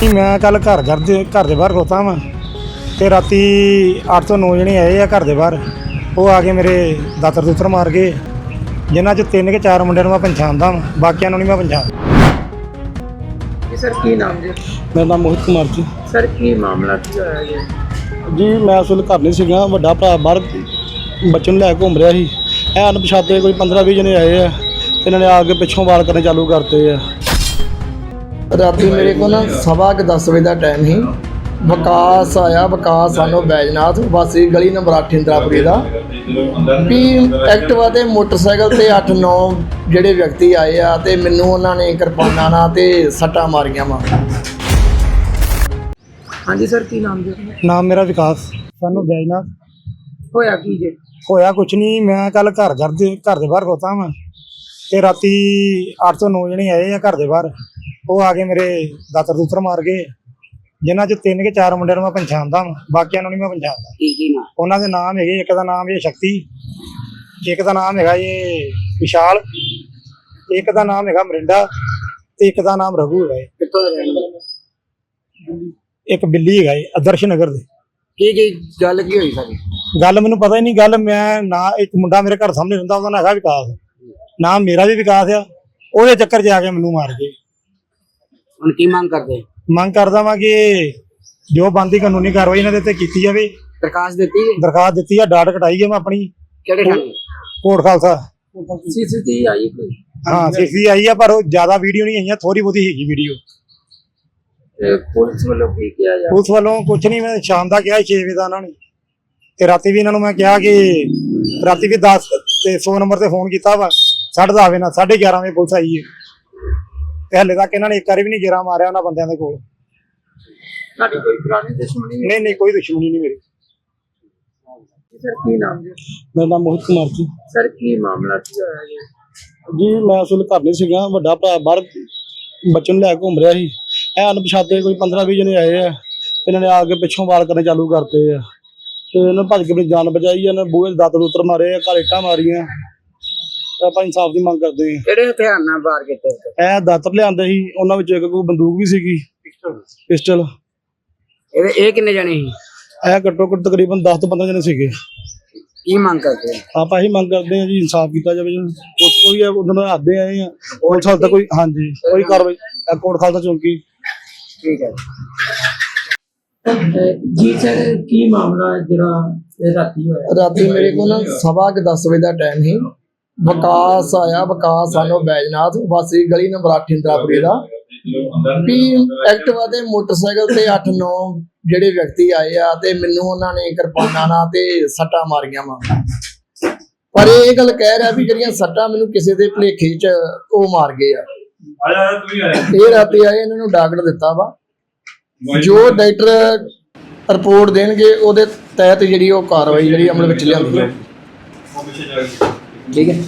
ਜੀ, ਮੈਂ ਕੱਲ ਘਰ ਘਰ ਦੇ ਘਰ ਦੇ ਬਾਹਰ ਖੋਤਾ ਵਾਂ ਤੇ ਰਾਤੀ 8 ਤੋਂ 9 ਜਣੇ ਆਏ ਆ ਘਰ ਦੇ ਬਾਹਰ। ਉਹ ਆ ਕੇ ਮੇਰੇ ਦਾਤਰ ਦੁੱਤਰ ਮਾਰ ਗਏ ਜਿਨ੍ਹਾਂ ਚ ਤਿੰਨ ਕਿ ਚਾਰ ਮੁੰਡਿਆਂ ਨੂੰ ਮੈਂ ਪਛਾਣਦਾ ਵਾਂ ਬਾਕੀਆਂ ਨੂੰ ਨਹੀਂ ਮੈਂ ਪਛਾਣਦਾ ਜੀ ਸਰ ਕੀ ਨਾਮ ਜੀ? ਮੇਰਾ ਨਾਮ ਮੋਹਿਤ ਕੁਮਾਰ ਜੀ। ਸਰ ਕੀ ਮਾਮਲਾ ਕੀ ਹੋਇਆ ਜੀ? ਜੀ ਮੈਂ ਉਸ ਵੇਲੇ ਘਰ ਨਹੀਂ ਸੀਗਾ ਵੱਡਾ ਭਰਾ ਬਾਹਰ ਬੱਚੇ ਨੂੰ ਲੈ ਕੇ ਘੁੰਮ ਰਿਹਾ ਸੀ। ਇਹ ਅਣਪਛਾਤੇ ਕੋਈ 15 20 ਜਣੇ ਆਏ ਆ ਤੇ ਇਹਨਾਂ ਨੇ ਆ ਕੇ ਪਿੱਛੋਂ ਵਾਰ ਕਰਨੇ ਚਾਲੂ ਕਰਤੇ ਆ। ਰਾਤੀ ਮੇਰੇ ਕੋਲ ਨਾ ਸਵਾ ਕੁ ਦਸ ਵਜੇ ਦਾ ਟਾਈਮ ਸੀ। ਵਿਕਾਸ ਆਇਆ ਵਿਕਾਸ ਸਾਨੂੰ ਬੈਜਨਾਥ ਵਾਸੀ ਗਲੀ ਨੰਬਰ 8 ਇੰਦਰਾਪੁਰੀ ਦਾ। ਵੀ ਐਕਟਿਵਾ ਤੇ ਮੋਟਰਸਾਈਕਲ ਤੇ 8-9 ਜਿਹੜੇ ਵਿਅਕਤੀ ਆਏ ਆ ਤੇ ਮੈਨੂੰ ਉਹਨਾਂ ਨੇ ਕਿਰਪਾਨਾਂ ਨਾਲ ਤੇ ਸੱਟਾਂ ਮਾਰੀਆਂ ਵਾ। ਹਾਂਜੀ ਸਰ ਕੀ ਨਾਮ ਜੀ ਨਾਮ ਮੇਰਾ ਵਿਕਾਸ। ਸਾਨੂੰ ਬੈਜਨਾਥ। ਹੋਇਆ ਕੀ ਜੀ? ਹੋਇਆ ਕੁਛ ਨਹੀਂ ਮੈਂ ਕੱਲ ਘਰ ਘਰ ਦੇ ਘਰ ਦੇ ਬਾਹਰ ਖੋਤਾ ਵਾਂ। ਤੇ ਰਾਤੀ 8 ਤੋਂ 9 ਜਣੇ ਆਏ ਆ ਘਰ ਦੇ ਬਾਹਰ। ਉਹ ਆ ਕੇ ਮੇਰੇ ਦਾਤਰ ਦੁੱਤਰ ਮਾਰ ਗਏ। ਜਿਨ੍ਹਾਂ ਚ ਤਿੰਨ ਕਿ ਚਾਰ ਮੁੰਡਿਆਂ ਨੂੰ ਮੈਂ ਪਛਾਣਦਾ ਬਾਕੀਆਂ ਨੂੰ ਨਹੀਂ ਮੈਂ ਪਛਾਣਦਾ। ਕੀ ਕੀ ਨਾਮ ਉਹਨਾਂ ਦੇ ਨਾਮ ਹੈਗੇ ਇੱਕ ਦਾ ਨਾਮ ਇਹ ਸ਼ਕਤੀ ਇੱਕ ਦਾ ਨਾਮ ਹੈਗਾ ਇਹ ਵਿਸ਼ਾਲ ਇੱਕ ਦਾ ਨਾਮ ਹੈਗਾ ਮਰਿੰਡਾ ਤੇ ਇੱਕ ਦਾ ਨਾਮ ਰਘੂ ਹੈਗਾ ਇਹ। ਕਿੱਥੋਂ ਦੇ ਰਹਿਣ ਵਾਲੇ? ਇੱਕ ਬਿੱਲੀ ਹੈਗਾ ਇਹ ਆਦਰਸ਼ ਨਗਰ ਦੇ। ਕੀ ਕੀ ਗੱਲ ਕੀ ਹੋਈ ਸਾਰੀ? ਗੱਲ ਮੈਨੂੰ ਪਤਾ ਹੀ ਨਹੀਂ ਗੱਲ ਮੈਂ ਨਾ ਇੱਕ ਮੁੰਡਾ ਮੇਰੇ ਘਰ ਸਾਹਮਣੇ ਰਹਿੰਦਾ ਉਹਦਾ ਨਾਂ ਹੈਗਾ ਵਿਕਾਸ। ਨਾਮ ਮੇਰਾ ਵੀ ਵਿਕਾਸ ਆ ਉਹਦੇ ਚੱਕਰ 'ਚ ਆ ਕੇ ਮੈਨੂੰ ਮਾਰ ਗਏ। ਹੁਣ ਕੀ ਮੰਗ ਕਰਦੇ ਮੰਗ ਕਰਦਾ ਵਾਂ ਕਿ ਜੋ ਬੰਦੀ ਕਾਨੂੰਨੀ ਕਾਰਵਾਈ ਇਹਨਾਂ ਦੇ ਉੱਤੇ ਕੀਤੀ ਜਾਵੇ। ਪ੍ਰਕਾਸ਼ ਦਿੱਤੀ ਜੀ ਦਰਖਾਸਤ ਦਿੱਤੀ ਆ ਡਾਟ ਕਟਾਈ ਹੈ ਮੈਂ ਆਪਣੀ। ਕਿਹੜੇ ਥਾਣੇ? ਕੋਟ ਖਾਲਸਾ। ਸੀਸੀਟੀਵੀ ਆਈ ਕੋਈ? ਹਾਂ ਸਿੱਖੀ ਆਈ ਆ ਪਰ ਉਹ ਜ਼ਿਆਦਾ ਵੀਡੀਓ ਨਹੀਂ ਆਈਆਂ ਥੋੜੀ ਬਹੁਤੀ ਹੈਗੀ ਵੀਡੀਓ। ਤੇ ਪੁਲਿਸ ਵੱਲੋਂ ਕੀ ਕਿਹਾ ਜਾ ਪੁਲਿਸ ਵੱਲੋਂ ਕੁਝ ਨਹੀਂ ਮੈਂ ਸ਼ਾਮ ਦਾ ਕਿਹਾ 6 ਵਜੇ ਦਾ ਉਹਨਾਂ ਨੇ। ਤੇ ਰਾਤੀ ਵੀ ਇਹਨਾਂ ਨੂੰ ਮੈਂ ਕਿਹਾ ਕਿ ਰਾਤੀ ਵੀ 10 ਤੇ 100 ਨੰਬਰ ਤੇ ਫੋਨ ਕੀਤਾ ਵਾ ਸਾਢੇ ਦਸ ਵਜੇ ਨਾਲ 11:30 ਵਜੇ ਪੁਲਿਸ ਆਈ ਹੈ। ਤੇ ਹਲੇ ਤੱਕ ਇਹਨਾਂ ਨੇ ਇੱਕ ਵਾਰੀ ਵੀ ਨਹੀਂ ਗੇਰਾ ਮਾਰਿਆ ਉਹਨਾਂ ਬੰਦਿਆਂ ਦੇ ਕੋਲ। ਸਾਡੀ ਕੋਈ ਪੁਰਾਣੀ ਦੁਸ਼ਮਣੀ ਨਹੀਂ? ਨਹੀਂ ਕੋਈ ਦੁਸ਼ਮਣੀ ਨਹੀਂ ਮੇਰੀ। ਸਰ ਕੀ ਨਾਮ ਜੀ? ਮੇਰਾ ਨਾਮ ਮੋਹਿਤ ਕੁਮਾਰ ਜੀ। ਸਰ ਕੀ ਮਾਮਲਾ ਕੀ ਹੋਇਆ ਜੀ ਜੀ ਮੈਂ ਉਸ ਵੇਲੇ ਘਰ ਨਹੀਂ ਸੀਗਾ ਵੱਡਾ ਭਰਾ ਬਾਹਰ ਬੱਚੇ ਨੂੰ ਲੈ ਕੇ ਘੁੰਮ ਰਿਹਾ ਸੀ। ਇਹ ਅਣਪਛਾਤੇ ਕੋਈ 15 20 ਜਣੇ ਆਏ ਆ ਤੇ ਇਹਨਾਂ ਨੇ ਆ ਕੇ ਪਿੱਛੋਂ ਵਾਰ ਕਰਨੇ ਚਾਲੂ ਕਰਤੇ ਆ। ਤੇ ਇਹਨਾਂ ਭੱਜ ਕੇ ਆਪਣੀ ਜਾਨ ਬਚਾਈ ਇਹਨਾਂ ਨੇ ਬੂਹੇ ਦਾਤਰ ਉਤਰ ਮਾਰੇ ਆ ਘਰ ਇੱਟਾਂ ਮਾਰੀਆਂ। ਆਪਾਂ ਇਨਸਾਫ ਦੀ ਮੰਗ ਕਰਦੇ ਹਾਂ। ਕਿਹੜੇ ਹਥਿਆਰ ਨਾਲ ਵਾਰ ਕੀਤੇ ਇਹ ਦਾਤਰ ਲਿਆਂਦੇ ਸੀ ਉਹਨਾਂ ਵਿੱਚ ਇੱਕ ਕੋਈ ਬੰਦੂਕ ਵੀ ਸੀਗੀ। ਪਿਸਟਲ। ਇਹਦੇ ਇਹ ਕਿੰਨੇ ਜਣੇ ਸੀ? ਇਹ ਘੱਟੋ ਘੱਟ ਤਕਰੀਬਨ 10 ਤੋਂ 15 ਜਣੇ ਸੀਗੇ। ਕੀ ਮੰਗ ਕਰਦੇ ਆਪਾਂ ਇਹੀ ਮੰਗ ਕਰਦੇ ਹਾਂ ਜੀ ਇਨਸਾਫ ਕੀਤਾ ਜਾਵੇ ਜੀ। ਉਸ ਕੋਈ ਹੈ ਉਹਨਾਂ ਆਦੇ ਆਏ ਆ। ਪੁਲਿਸ ਹਾਲ ਤੱਕ ਕੋਈ ਹਾਂਜੀ ਕੋਈ ਕਾਰਵਾਈ ਇਹ ਕੋਟ ਖਾਲਸਾ ਚੌਂਕੀ। ਠੀਕ ਹੈ ਜੀ। ਸਰ ਕੀ ਮਾਮਲਾ ਹੈ ਜਿਹੜਾ ਇਹ ਰਾਤੀ ਹੋਇਆ? ਰਾਤੀ ਮੇਰੇ ਕੋਲ ਨਾ ਸਵਾ ਕੁ ਦਸ ਵਜੇ ਦਾ ਟਾਈਮ ਸੀ। ਵਿਕਾਸ ਆਇਆ ਵਿਕਾਸ ਸਾਨੂੰ ਬੈਜਨਾਥ ਵਾਸੀ ਗਲੀ ਨੰਬਰ 8 ਇੰਦਰਾਪੁਰੀ ਦਾ। ਵੀ ਐਕਟਿਵਾ ਤੇ ਮੋਟਰਸਾਈਕਲ ਤੇ 8-9 ਜਿਹੜੇ ਵਿਅਕਤੀ ਆਏ ਆ ਤੇ ਮੈਨੂੰ ਉਹਨਾਂ ਨੇ ਕਿਰਪਾਨਾਂ ਨਾਲ ਤੇ ਸੱਟਾਂ ਮਾਰੀਆਂ ਵਾ। ਪਰ ਇਹ ਗੱਲ ਕਹਿ ਰਿਹਾ ਵੀ ਜਿਹੜੀਆਂ ਸੱਟਾਂ ਮੈਨੂੰ ਕਿਸੇ ਦੇ ਭਲੇਖੇ 'ਚ ਉਹ ਮਾਰ ਗਏ ਆ। ਇਹ ਰਾਤੀ ਆਏ ਇਹਨਾਂ ਨੂੰ ਡਾਕਟਰ ਦਿੱਤਾ ਵਾ। ਜੋ ਡਾਕਟਰ ਰਿਪੋਰਟ ਦੇਣਗੇ ਉਹਦੇ ਤਹਿਤ ਜਿਹੜੀ ਉਹ ਕਾਰਵਾਈ ਜਿਹੜੀ ਅਮਲ ਵਿੱਚ ਲਿਆਂਦੀ ਹੈ ਠੀਕ ਹੈ।